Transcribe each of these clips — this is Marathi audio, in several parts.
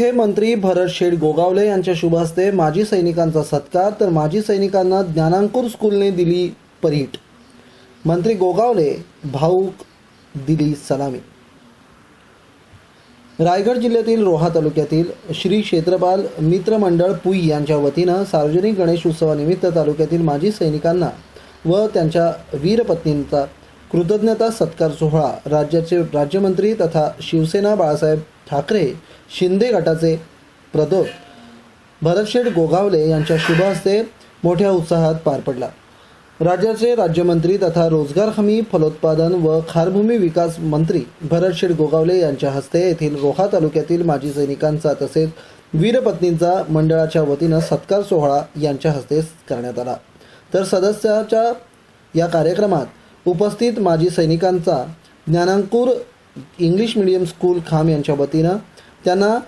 मंत्री भरत शेठ गोगावले यांच्या शुभ हस्ते माजी सैनिकांचा सत्कार तर माजी सैनिकांना ज्ञानांकुर स्कूलने दिली परीट. मंत्री गोगावले भाऊक दिली सलामी. रायगड जिल्ह्यातील रोहा तालुक्यातील श्री क्षेत्रपाल मित्र मंडळ पुई यांच्या वतीनं सार्वजनिक गणेश उत्सवानिमित्त तालुक्यातील माजी सैनिकांना व त्यांच्या वीरपत्नींचा कृतज्ञता सत्कार सोहळा. राज्याचे राज्यमंत्री तथा शिवसेना बाळासाहेब ठाकरे शिंदे गटाचे प्रदोत भरतशेठ गोगावले यांच्या शुभ हस्ते मोठ्या उत्साहात पार पडला. राज्याचे राज्यमंत्री तथा रोजगार हमी फलोत्पादन व खारभूमी विकास मंत्री भरतशेठ गोगावले यांच्या हस्ते येथील रोहा तालुक्यातील माजी सैनिकांचा तसेच वीरपत्नींचा मंडळाच्या वतीनं सत्कार सोहळा यांच्या हस्ते करण्यात आला. तर सदस्याच्या या कार्यक्रमात उपस्थित माजी सैनिकांचा Dnyanankur English medium school Kham यांच्या वतीनं त्यांना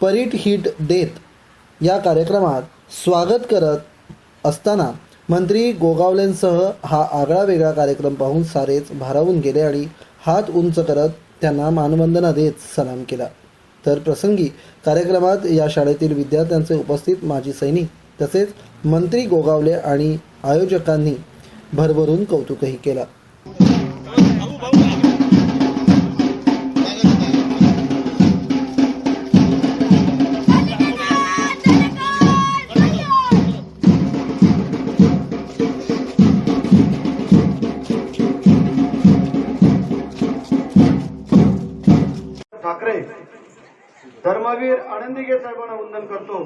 परीट हिट देत या कार्यक्रमात स्वागत करत असताना मंत्री गोगावलेंसह हा आगळा वेगळा कार्यक्रम पाहून सारेच भारावून गेले आणि हात उंच करत त्यांना मानवंदना देत सलाम केला. तर प्रसंगी कार्यक्रमात या शाळेतील विद्यार्थ्यांचे उपस्थित माजी सैनिक तसेच मंत्री गोगावले आणि आयोजकांनी भरभरून कौतुकही केलं. ठाकरे. धर्मवीर आनंदीगे साहेबांना वंदन करतो.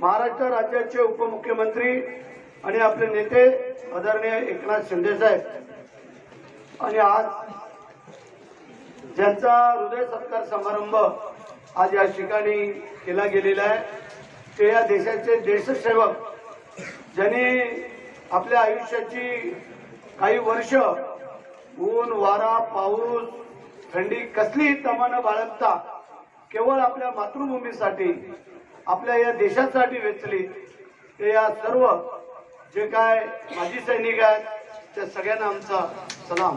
महाराष्ट्र राज्याचे उपमुख्यमंत्री आणि आपले नेते आदरणीय एकनाथ शिंदे साहेब. आणि आज ज्यांचा हृदय सत्कार समारंभ आज या ठिकाणी केला गेलेला आहे ते या देशाचे देशसेवक ज्यांनी आपल्या आयुष्याची काही वर्ष ऊन वारा पाऊस थंडी कसलीही तमानं बाळगता केवळ आपल्या मातृभूमीसाठी आपल्या या देशासाठी वेचली ते या सर्व जे काय माजी सैनिक आहेत त्या सगळ्यांना आमचा सलाम.